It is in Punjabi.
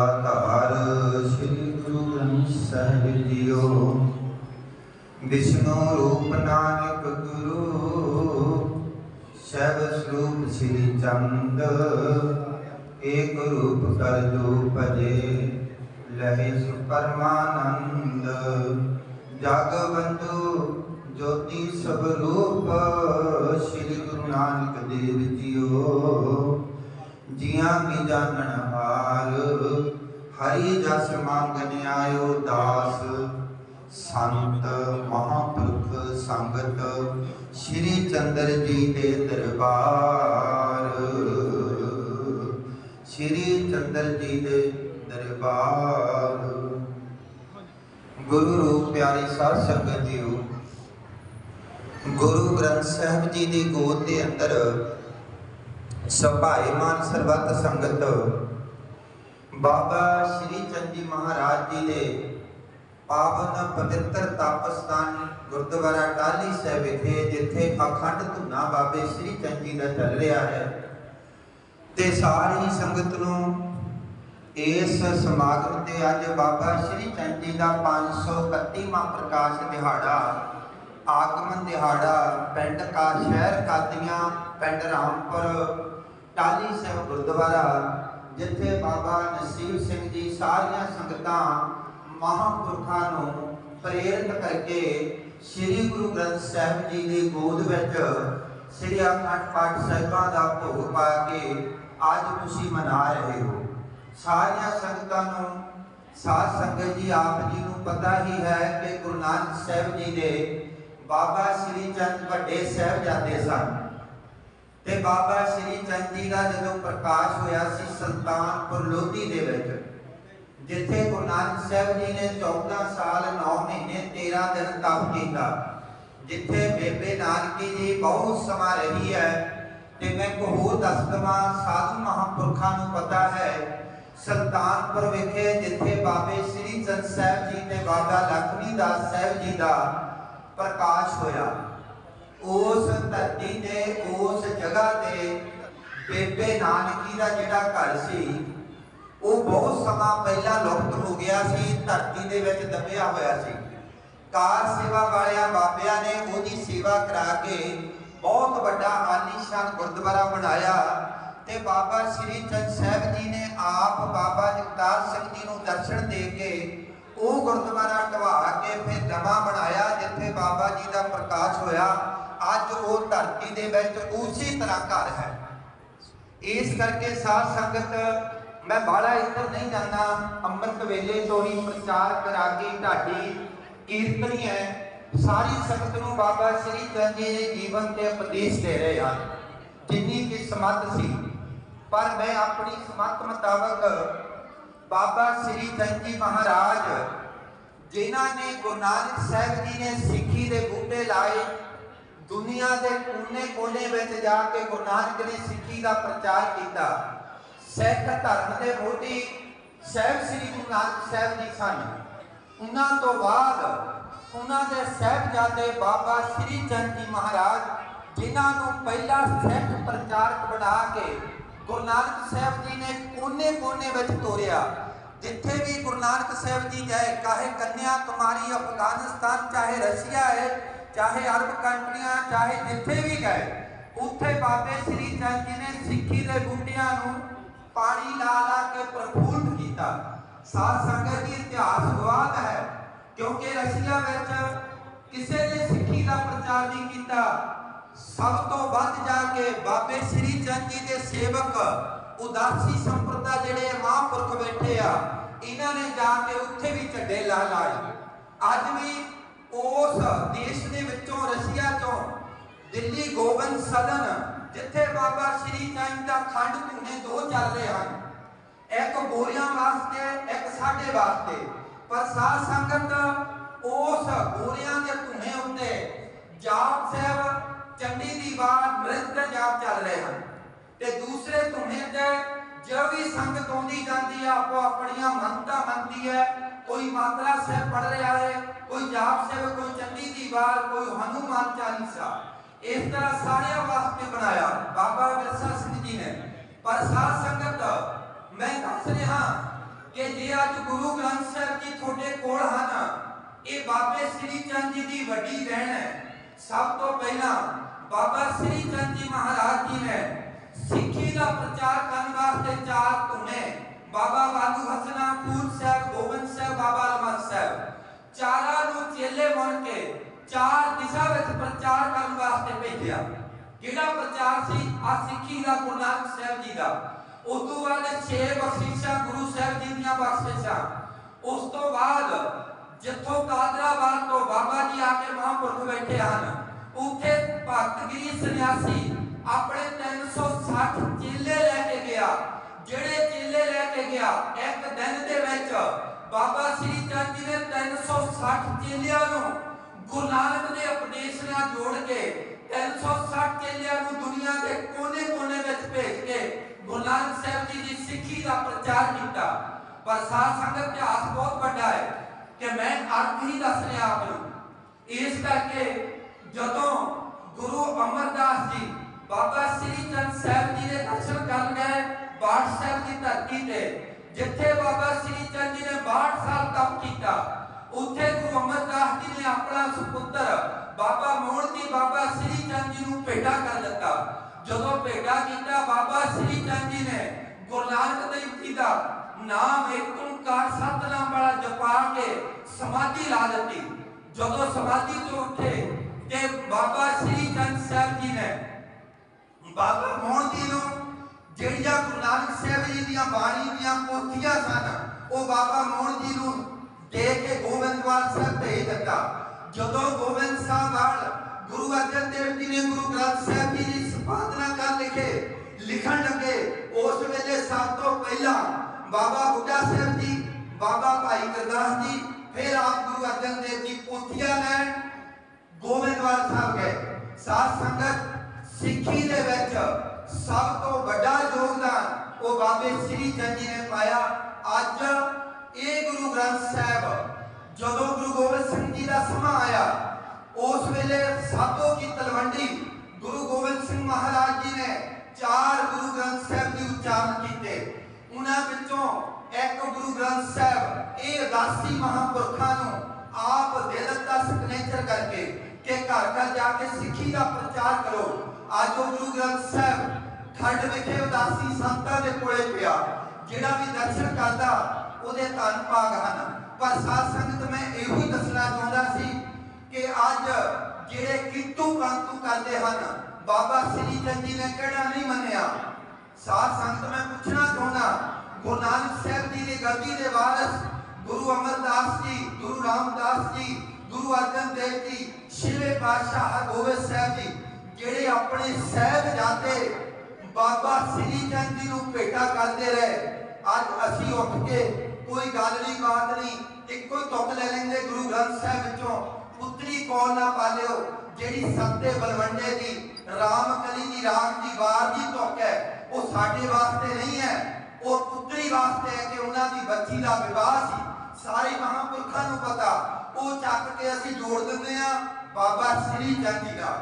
ਆਧਾਰ ਸ੍ਰੀ ਗੁਰੂ ਗ੍ਰੰਥ ਸਾਹਿਬ ਜੀਓ ਵਿਸ਼ਨੂੰ ਰੂਪ ਨਾਨਕ ਗੁਰੂ ਸਹਿਬ ਸਰੂਪ ਸ੍ਰੀ ਚੰਦ ਏਕ ਰੂਪ ਕਰ ਜੋ ਭਜੇ ਲਹਿ ਸੁਪਰਮਾਨੰਦ ਜਗਵੰਦੂ ਜੋਤੀ ਸਭ ਰੂਪ ਸ੍ਰੀ ਗੁਰੂ ਨਾਨਕ ਦੇਵ ਜੀਓ ਜੀਆਂ ਕੀ ਜਾਣਨ ਹਰੀ ਜਸ ਮੰਗਨ ਆਇਓ ਦਾਸ। ਸੰਤ ਮਹਾਪੁਰਖ ਸੰਗਤ, ਸ੍ਰੀ ਚੰਦਰ ਜੀ ਦੇ ਦਰਬਾਰ। ਸ੍ਰੀ ਚੰਦਰ ਜੀ ਦੇ ਦਰਬਾਰ। ਗੁਰੂ ਰੂਪ ਪਿਆਰੀ ਸਾਧ ਸੰਗਤ ਜੀਓ, ਗੁਰੂ ਗ੍ਰੰਥ ਸਾਹਿਬ ਜੀ ਦੀ ਗੋਦ ਦੇ ਅੰਦਰ ਸਭਾਏਮਾਨ ਸਰਬੱਤ ਸੰਗਤ ਬਾਬਾ ਸ਼੍ਰੀ ਚੰਦ ਜੀ ਮਹਾਰਾਜ ਜੀ ਦੇ ਪਾਵਨ ਪਵਿੱਤਰ ਤਪਸਥਾਨ ਗੁਰਦੁਆਰਾ ਟਾਲੀ ਸਾਹਿਬ ਵਿਖੇ, ਜਿੱਥੇ ਅਖੰਡ ਧੁਨਾ ਬਾਬੇ ਸ਼੍ਰੀ ਚੰਦ ਜੀ ਦਾ ਚੱਲ ਰਿਹਾ ਹੈ ਤੇ ਸਾਰੀ ਸੰਗਤ ਨੂੰ ਇਸ ਸਮਾਗਮ ਤੇ ਅੱਜ ਬਾਬਾ ਸ਼੍ਰੀ ਚੰਦ ਜੀ ਦਾ 531ਵਾਂ ਪ੍ਰਕਾਸ਼ ਦਿਹਾੜਾ, ਆਗਮਨ ਦਿਹਾੜਾ, ਪਿੰਡ ਕਾ ਸ਼ਹਿਰ ਕਾਦੀਆਂ, ਪਿੰਡ ਰਾਮਪੁਰ ਟਾਲੀ ਸਾਹਿਬ ਗੁਰਦੁਆਰਾ ਜਿੱਥੇ ਬਾਬਾ ਨਸੀਬ ਸਿੰਘ ਜੀ ਸਾਰੀਆਂ ਸੰਗਤਾਂ ਮਹਾਂਪੁਰਖਾਂ ਨੂੰ ਪ੍ਰੇਰਿਤ ਕਰਕੇ ਸ੍ਰੀ ਗੁਰੂ ਗ੍ਰੰਥ ਸਾਹਿਬ ਜੀ ਦੀ ਗੋਦ ਵਿੱਚ ਸ੍ਰੀ ਅਖੰਡ ਪਾਠ ਸਾਹਿਬਾਂ ਦਾ ਭੋਗ ਪਾ ਕੇ ਅੱਜ ਤੁਸੀਂ ਮਨਾ ਰਹੇ ਹੋ। ਸਾਰੀਆਂ ਸੰਗਤਾਂ ਨੂੰ, ਸਾਧ ਸੰਗਤ ਜੀ ਆਪ ਜੀ ਨੂੰ ਪਤਾ ਹੀ ਹੈ ਕਿ ਗੁਰੂ ਨਾਨਕ ਸਾਹਿਬ ਜੀ ਦੇ ਬਾਬਾ ਸ੍ਰੀ ਚੰਦ ਵੱਡੇ ਸਾਹਿਬਜ਼ਾਦੇ ਸਨ। ਤੇ ਬਾਬਾ ਸ੍ਰੀ ਚੰਦ ਜੀ ਦਾ ਜਦੋਂ ਪ੍ਰਕਾਸ਼ ਹੋਇਆ ਸੀ ਸੁਲਤਾਨਪੁਰ ਲੋਧੀ ਦੇ ਵਿੱਚ, ਜਿੱਥੇ ਗੁਰੂ ਨਾਨਕ ਸਾਹਿਬ ਜੀ ਨੇ 14 ਸਾਲ 9 ਮਹੀਨੇ 13 ਦਿਨ ਤਪ ਕੀਤਾ, ਜਿੱਥੇ ਬੇਬੇ ਨਾਨਕੀ ਜੀ ਬਹੁਤ ਸਮਾਂ ਰਹੀ ਹੈ ਤੇ ਮੈਂ ਕਹੂ ਦੱਸ ਦਵਾਂ, ਸਾਧੂ ਮਹਾਂਪੁਰਖਾਂ ਨੂੰ ਪਤਾ ਹੈ, ਸੁਲਤਾਨਪੁਰ ਵਿਖੇ ਜਿੱਥੇ ਬਾਬੇ ਸ੍ਰੀ ਚੰਦ ਸਾਹਿਬ ਜੀ ਤੇ ਬਾਬਾ ਲਖਮੀ ਦਾਸ ਸਾਹਿਬ ਜੀ ਦਾ ਪ੍ਰਕਾਸ਼ ਹੋਇਆ ਉਸ ਧਰਤੀ ਤੇ, ਉਸ ਜਗ੍ਹਾ ਤੇ ਬੇਬੇ ਨਾਨਕੀ ਦਾ ਜਿਹੜਾ ਘਰ ਸੀ, ਉਹ ਬਹੁਤ ਸਮਾਂ ਪਹਿਲਾਂ ਲੁਪਤ ਹੋ ਗਿਆ ਸੀ, ਧਰਤੀ ਦੇ ਵਿੱਚ ਦਬਿਆ ਹੋਇਆ ਸੀ। ਕਾਰ ਸੇਵਾ ਵਾਲਿਆਂ ਬਾਬਿਆਂ ਨੇ ਉਹਦੀ ਸੇਵਾ ਕਰਾ ਕੇ ਬਹੁਤ ਵੱਡਾ ਆਲੀਸ਼ਾਨ ਗੁਰਦੁਆਰਾ ਬਣਾਇਆ ਤੇ ਬਾਬਾ ਸ੍ਰੀ ਚੰਦ ਸਾਹਿਬ ਜੀ ਨੇ ਆਪ ਬਾਬਾ ਜਗਤਾਰ ਸਿੰਘ ਜੀ ਨੂੰ ਦਰਸ਼ਨ ਦੇ ਕੇ ਉਹ ਗੁਰਦੁਆਰਾ ਢਵਾ ਕੇ ਫਿਰ ਨਵਾਂ ਬਣਾਇਆ, ਜਿੱਥੇ ਬਾਬਾ ਜੀ ਦਾ ਪ੍ਰਕਾਸ਼ ਹੋਇਆ। ਅੱਜ ਉਹ ਧਰਤੀ ਦੇ ਵਿੱਚ ਉਸੇ ਤਰ੍ਹਾਂ ਘਰ ਹੈ। ਇਸ ਕਰਕੇ ਸਾਧ ਸੰਗਤ, ਮੈਂ ਬਾਹਲਾ ਇੱਧਰ ਨਹੀਂ ਜਾਂਦਾ। ਅੰਮ੍ਰਿਤ ਵੇਲੇ ਤੋਂ ਹੀ ਪ੍ਰਚਾਰ ਕਰਾ ਕੇ ਢਾਡੀ ਕੀਰਤਨੀ ਹੈ। ਸਾਰੀ ਸੰਗਤ ਨੂੰ ਬਾਬਾ ਸ੍ਰੀ ਚੰਦ ਜੀ ਦੇ ਜੀਵਨ ਤੇ ਉਪਦੇਸ਼ ਦੇ ਰਹੇ ਹਨ ਜਿੰਨੀ ਕਿ ਸਮੱਤ ਸੀ। ਪਰ ਮੈਂ ਆਪਣੀ ਸਮੱਤ ਮੁਤਾਬਕ ਬਾਬਾ ਸ੍ਰੀ ਚੰਦ ਜੀ ਮਹਾਰਾਜ, ਜਿਨ੍ਹਾਂ ਨੇ ਗੁਰੂ ਨਾਨਕ ਸਾਹਿਬ ਜੀ ਨੇ ਸਿੱਖੀ ਦੇ ਬੂਟੇ ਲਾਏ ਦੁਨੀਆ ਦੇ ਕੋਨੇ-ਕੋਨੇ ਵਿੱਚ ਜਾ ਕੇ ਗੁਰੂ ਨਾਨਕ ਨੇ ਸਿੱਖੀ ਦਾ ਪ੍ਰਚਾਰ ਕੀਤਾ। ਸਿੱਖ ਧਰਮ ਦੇ ਮੋਢੀ ਸਾਹਿਬ ਸ੍ਰੀ ਗੁਰੂ ਨਾਨਕ ਸਾਹਿਬ ਜੀ ਸਨ। ਉਹਨਾਂ ਤੋਂ ਬਾਅਦ ਉਹਨਾਂ ਦੇ ਸਹਿਬਜ਼ਾਦੇ ਬਾਬਾ ਸ੍ਰੀ ਚੰਦ ਜੀ ਮਹਾਰਾਜ, ਜਿਨ੍ਹਾਂ ਨੂੰ ਪਹਿਲਾ ਸਿੱਖ ਪ੍ਰਚਾਰਕ ਬਣਾ ਕੇ ਗੁਰੂ ਨਾਨਕ ਸਾਹਿਬ ਜੀ ਨੇ ਕੋਨੇ-ਕੋਨੇ ਵਿੱਚ ਤੋਰਿਆ। ਜਿੱਥੇ ਵੀ ਗੁਰੂ ਨਾਨਕ ਸਾਹਿਬ ਜੀ ਗਏ, ਕਾਹੇ ਕੰਨਿਆ ਕੁਮਾਰੀ ਅਫਗਾਨਿਸਤਾਨ, ਚਾਹੇ ਰਸ਼ੀਆ ਹੈ ਚਾਹੇ ਅਰਬ ਕੰਟਰੀਆਂ, ਚਾਹੇ ਜਿੱਥੇ ਵੀ ਗਏ, ਉੱਥੇ ਬਾਬੇ ਸ੍ਰੀ ਚੰਦ ਜੀ ਨੇ ਸਿੱਖੀ ਦੇ ਬੂਟਿਆਂ ਨੂੰ ਪਾਣੀ ਲਾ ਲਾ ਕੇ ਪ੍ਰਫੁੱਲਤ ਕੀਤਾ। ਸਾਧ ਸੰਗਤ ਦੀ ਇਤਿਹਾਸ ਗਵਾਹ ਹੈ, ਕਿਉਂਕਿ ਰਸ਼ੀਆ ਵਿੱਚ ਕਿਸੇ ਨੇ ਸਿੱਖੀ ਦਾ ਪ੍ਰਚਾਰ ਨਹੀਂ ਕੀਤਾ। ਸਭ ਤੋਂ ਵੱਧ ਜਾ ਕੇ ਬਾਬੇ ਸ੍ਰੀ ਚੰਦ ਜੀ ਦੇ ਸੇਵਕ, ਉਦਾਸੀ ਸੰਪਰਦਾ ਜਿਹੜੇ ਮਹਾਂਪੁਰਖ ਬੈਠੇ ਆ, ਇਹਨਾਂ ਨੇ ਜਾ ਕੇ ਉੱਥੇ ਵੀ ਝੰਡੇ ਲਾ ਲਾਏ। ਅੱਜ ਵੀ ਉਸ ਦੇਸ਼ ਦੇ ਵਿੱਚੋਂ, ਰਸ਼ੀਆ ਤੋਂ ਦਿੱਲੀ ਗੋਬਿੰਦ ਸਦਨ, ਜਿੱਥੇ ਬਾਬਾ ਸ੍ਰੀ ਚੰਦ ਦਾ ਖੰਡ ਧੂਨੇ ਦੋ ਚੱਲ ਰਹੇ ਹਨ। ਇੱਕ ਗੋਰਿਆਂ ਵਾਸਤੇ, ਇੱਕ ਸਾਡੇ ਵਾਸਤੇ। ਪਰ ਸਾਧ ਸੰਗਤ ਉਸ ਗੋਰਿਆਂ ਦੇ ਧੂਨੇ ਉੱਤੇ ਜਾਪ ਸਾਹਿਬ, ਚੰਡੀ ਦੀ ਬਾਤ ਮ੍ਰਿਤ ਜਾਪ ਚੱਲ ਰਹੇ ਹਨ। ਤੇ ਦੂਸਰੇ ਧੂਨੇ ਤੇ ਜੋ ਵੀ ਸੰਗਤ ਆਉਂਦੀ ਜਾਂਦੀ ਆ ਆਪੋ ਆਪਣੀਆਂ ਮੰਨਤਾ ਮੰਨਦੀ ਹੈ, ਕੋਈ ਮਾਤਰਾ ਸਾਹਿਬ ਪੜ ਰਿਹਾ ਹੈ ਕੋਈ ਜਾਪ ਸਾਹਿਬ ਕੋਈ ਚੰਡੀ ਦੀ ਬਾਤ ਕੋਈ ਹਨੂਮਾਨ ਚਾਲੀਸਾ ਇਸ ਤਰ੍ਹਾਂ ਸਾਰਿਆਂ ਵਾਸਤੇ ਬਣਾਇਆ ਬਾਬਾ ਵਿਰਸਾ ਸਿੰਘ ਜੀ ਨੇ ਪਰ ਸਾਧ ਸੰਗਤ ਮੈਂ ਦੱਸ ਰਿਹਾ ਕਿ ਜੇ ਅੱਜ ਗੁਰੂ ਗ੍ਰੰਥ ਸਾਹਿਬ ਜੀ ਤੁਹਾਡੇ ਕੋਲ ਹਨ ਇਹ ਬਾਬੇ ਸ੍ਰੀ ਚੰਦ ਜੀ ਦੀ ਵੱਡੀ ਦੇਣ ਹੈ ਸਭ ਤੋਂ ਪਹਿਲਾਂ ਬਾਬਾ ਸ੍ਰੀ ਚੰਦ ਜੀ ਮਹਾਰਾਜ ਜੀ ਨੇ ਸਿੱਖੀ ਦਾ ਪ੍ਰਚਾਰ ਕਰਨ ਵਾਸਤੇ ਚਾਰ ਧੁਨੇ ਬਾਬਾ ਬਾਲੂ ਹਸਨਾ ਫੂਲ ਸਾਹਿਬ ਗੋਬਿੰਦ ਸਾਹਿਬ ਬਾਬਾ ਅਲਮਤ ਸਾਹਿਬ ਚਾਰਾਂ ਨੂੰ ਚੇਲੇ ਬਣ ਕੇ ਚਾਰ ਦਿਸ਼ਾ ਵਿੱਚ ਪ੍ਰਚਾਰ ਕਰਨ ਵਾਸਤੇ ਭੇਜਿਆ। ਜਿਹੜਾ ਪ੍ਰਚਾਰ ਸੀ ਆ ਸਿੱਖੀ ਦਾ ਗੁਰੂ ਨਾਨਕ ਸਾਹਿਬ ਜੀ ਦਾ। ਉਸ ਤੋਂ ਬਾਅਦ ਛੇ ਬਖਸ਼ਿਸ਼ਾਂ ਗੁਰੂ ਸਾਹਿਬ ਜੀ ਦੀਆਂ ਬਖਸ਼ਿਸ਼ਾਂ। ਉਸ ਤੋਂ ਬਾਅਦ ਜਿੱਥੋਂ ਕਾਦਰਾਬਾਦ ਤੋਂ ਬਾਬਾ ਜੀ ਆ ਕੇ ਮਹਾਂਪੁਰਖ ਬੈਠੇ ਹਨ, ਉੱਥੇ ਭਗਤਗਿਰੀ ਸੰਨਿਆਸੀ ਆਪਣੇ 360 ਚੇਲੇ ਲੈ ਕੇ ਗਿਆ। ਜਿਹੜੇ ਚੇਲੇ ਲੈ ਕੇ ਗਿਆ, ਇੱਕ ਦਿਨ ਦੇ ਵਿੱਚ ਬਾਬਾ ਸ੍ਰੀ ਚੰਦ ਜੀ ਨੇ 360 ਚੇਲਿਆਂ ਨੂੰ ਗੁਰੂ ਨਾਨਕ ਦੇ ਉਪਦੇਸ਼ ਨਾਲ ਜੋੜ ਕੇ 360 ਚੇਲਿਆਂ ਨੂੰ ਦੁਨੀਆ ਦੇ ਕੋਨੇ-ਕੋਨੇ ਵਿੱਚ ਭੇਜ ਕੇ ਗੁਰੂ ਨਾਨਕ ਸਾਹਿਬ ਜੀ ਦੀ ਸਿੱਖੀ ਦਾ ਪ੍ਰਚਾਰ ਕੀਤਾ। ਪਰ ਸਾਧ ਸੰਗਤ ਇਤਿਹਾਸ ਬਹੁਤ ਵੱਡਾ ਹੈ ਕਿ ਮੈਂ ਅਰਥ ਹੀ ਦੱਸ ਰਿਹਾ ਆਪ ਨੂੰ। ਇਸ ਕਰਕੇ ਜਦੋਂ ਗੁਰੂ ਅਮਰਦਾਸ ਜੀ ਬਾਬਾ ਸ੍ਰੀ ਚੰਦ ਸਾਹਿਬ ਜੀ ਦੇ ਦਰਸ਼ਨ ਕਰਨ ਗਏ ਬਾੜ ਸਾਹਿਬ ਦੀ ਧਰਤੀ ਤੇ ਜਿੱਥੇ ਬਾਬਾ ਸ੍ਰੀ ਚੰਦ ਜੀ ਨੇ 62 ਸਾਲ ਤਪ ਕੀਤਾ, ਉੱਥੇ ਗੁਰੂ ਅਮਰਦਾਸ ਜੀ ਨੇ ਆਪਣਾ ਸੁਪੁੱਤਰ ਬਾਬਾ ਮੋਹਣ ਜੀ ਬਾਬਾ ਸ੍ਰੀ ਚੰਦ ਜੀ ਨੂੰ ਭੇਟਾ ਕਰ ਦਿੱਤਾ। ਜਦੋਂ ਭੇਟਾ ਕੀਤਾ, ਬਾਬਾ ਸ੍ਰੀ ਚੰਦ ਜੀ ਨੇ ਗੁਰੂ ਨਾਨਕ ਦੇਵ ਜੀ ਦਾ ਨਾਮ ਇੱਕ ਓੰਕਾਰ ਸਤਨਾਮ ਵਾਲਾ ਜਪਾ ਕੇ ਸਮਾਧੀ ਲਾ ਦਿੱਤੀ। ਜਦੋਂ ਸਮਾਧੀ ਤੋਂ ਉੱਠੇ ਤੇ ਬਾਬਾ ਸ੍ਰੀ ਚੰਦ ਸਾਹਿਬ ਜੀ ਨੇ ਬਾਬਾ ਮੋਹਨ ਜੀ ਨੂੰ ਜਿਹੜੀਆਂ ਗੁਰੂ ਨਾਨਕ ਸਾਹਿਬ ਜੀ ਦੀਆਂ ਬਾਣੀ ਦੀਆਂ ਪੋਥੀਆਂ ਸਨ, ਉਹ ਬਾਬਾ ਮੋਹਨ ਜੀ ਨੂੰ ਦੇ ਕੇ ਗੋਬਿੰਦਵਾਲ ਸਾਹਿਬ ਭੇਜ ਦਿੱਤਾ। ਜਦੋਂ ਗੋਬਿੰਦ ਸਾਹਿਬ ਵਾਲ ਗੁਰੂ ਅਰਜਨ ਦੇਵ ਜੀ ਨੇ ਗੁਰੂ ਗ੍ਰੰਥ ਸਾਹਿਬ ਜੀ ਦੀ ਸੰਪਾਦਨਾ ਕਰ ਲਿਖੇ, ਲਿਖਣ ਲੱਗੇ, ਉਸ ਵੇਲੇ ਸਭ ਤੋਂ ਪਹਿਲਾਂ ਬਾਬਾ ਬੁੱਢਾ ਸਾਹਿਬ ਜੀ, ਬਾਬਾ ਭਾਈ ਗੁਰਦਾਸ ਜੀ, ਫਿਰ ਆਪ ਗੁਰੂ ਅਰਜਨ ਦੇਵ ਜੀ ਪੋਥੀਆਂ ਲੈਣ ਗੋਬਿੰਦਵਾਲ ਸਾਹਿਬ ਗਏ। ਸਾਧ ਸੰਗਤ ਸਿੱਖੀ ਦੇ ਵਿੱਚ ਸਭ ਤੋਂ ਵੱਡਾ ਯੋਗਦਾਨ ਉਹ ਬਾਬੇ ਸ੍ਰੀ ਚੰਦ ਜੀ ਨੇ ਪਾਇਆ। ਅੱਜ ਇਹ ਗੁਰੂ ਗ੍ਰੰਥ ਸਾਹਿਬ ਜਦੋਂ ਗੁਰੂ ਗੋਬਿੰਦ ਸਿੰਘ ਜੀ ਦਾ ਸਮਾਂ ਆਇਆ, ਉਸ ਵੇਲੇ ਸਾਧੋ ਕੀ ਤਲਵੰਡੀ ਗੁਰੂ ਗੋਬਿੰਦ ਸਿੰਘ ਮਹਾਰਾਜ ਜੀ ਨੇ ਚਾਰ ਗੁਰੂ ਗ੍ਰੰਥ ਸਾਹਿਬ ਦੀ ਉਚਾਰਨ ਕੀਤੇ। ਉਹਨਾਂ ਵਿੱਚੋਂ ਇੱਕ ਗੁਰੂ ਗ੍ਰੰਥ ਸਾਹਿਬ, ਇਹ ਉਦਾਸੀ ਮਹਾਂਪੁਰਖਾਂ ਨੂੰ ਆਪ ਦੇ ਦਿੱਤਾ ਸਿਗਨੇਚਰ ਕਰਕੇ ਕਿ ਘਰ ਘਰ ਜਾ ਕੇ ਸਿੱਖੀ ਦਾ ਪ੍ਰਚਾਰ ਕਰੋ। ਅੱਜ ਉਹ ਗੁਰੂ ਗ੍ਰੰਥ ਸਾਹਿਬ ਖੰਡ ਵਿਖੇ ਉਦਾਸੀ ਸੰਤਾਂ ਦੇ ਕੋਲੇ ਪਿਆ, ਜਿਹੜਾ ਵੀ ਦਰਸ਼ਨ ਕਰਦਾ, ਉਹਦੇ ਧੰਨ ਭਾਗ ਹਨ। ਪਰ ਸਾਧ ਸੰਗਤ ਮੈਂ ਇਹੋ ਹੀ ਦੱਸਣਾ ਚਾਹੁੰਦਾ ਸੀ ਕਿ ਅੱਜ ਜਿਹੜੇ ਕਿੰਤੂ ਕਾਂਤੂ ਕਰਦੇ ਹਨ, ਬਾਬਾ ਸ੍ਰੀ ਚੰਦ ਜੀ ਨੇ ਕਿਹੜਾ ਨਹੀਂ ਮੰਨਿਆ? ਸਾਧ ਸੰਗਤ ਮੈਂ ਪੁੱਛਣਾ ਚਾਹੁੰਦਾ, ਗੁਰੂ ਨਾਨਕ ਸਾਹਿਬ ਜੀ ਦੀ ਗੱਦੀ ਦੇ ਵਾਰਿਸ, ਗੁਰੂ ਅਮਰਦਾਸ ਜੀ, ਗੁਰੂ ਰਾਮਦਾਸ ਜੀ, ਗੁਰੂ ਅਰਜਨ ਦੇਵ ਜੀ ਛੇਵੇਂ ਪਾਤਸ਼ਾਹ ਹਰਗੋਬਿੰਦ ਸਾਹਿਬ ਜੀ, ਜਿਹੜੇ ਆਪਣੇ ਸਹਿਬਜ਼ਾਦੇ ਬਾਬਾ ਸ੍ਰੀ ਚੰਦ ਜੀ ਨੂੰ ਭੇਟਾ ਕਰਦੇ ਰਹੇ। ਅੱਜ ਅਸੀਂ ਉੱਠ ਕੇ ਕੋਈ ਗੱਲ ਨਹੀਂ ਬਾਤ ਨਹੀਂ, ਇੱਕੋ ਹੀ ਤੁਕ ਲੈ ਲੈਂਦੇ ਗੁਰੂ ਗ੍ਰੰਥ ਸਾਹਿਬ ਵਿੱਚੋਂ। ਪੁੱਤਰੀ ਕੌਣ ਨਾ ਪਾਲਿਓ, ਜਿਹੜੀ ਸੱਤੇ ਬਲਵੰਡੇ ਦੀ ਰਾਮ ਕਲੀ ਦੀ ਰਾਗ ਦੀ, ਵਾਰ ਦੀ ਤੁਕ ਹੈ, ਉਹ ਸਾਡੇ ਵਾਸਤੇ ਨਹੀਂ ਹੈ। ਉਹ ਪੁੱਤਰੀ ਵਾਸਤੇ ਹੈ ਕਿ ਉਹਨਾਂ ਦੀ ਬੱਚੀ ਦਾ ਵਿਵਾਹ ਸੀ। ਸਾਰੇ ਮਹਾਂਪੁਰਖਾਂ ਨੂੰ ਪਤਾ। ਉਹ ਚੱਕ ਕੇ ਅਸੀਂ ਜੋੜ ਦਿੰਦੇ ਆ ਬਾਬਾ ਸ੍ਰੀ ਚੰਦ ਜੀ ਦਾ।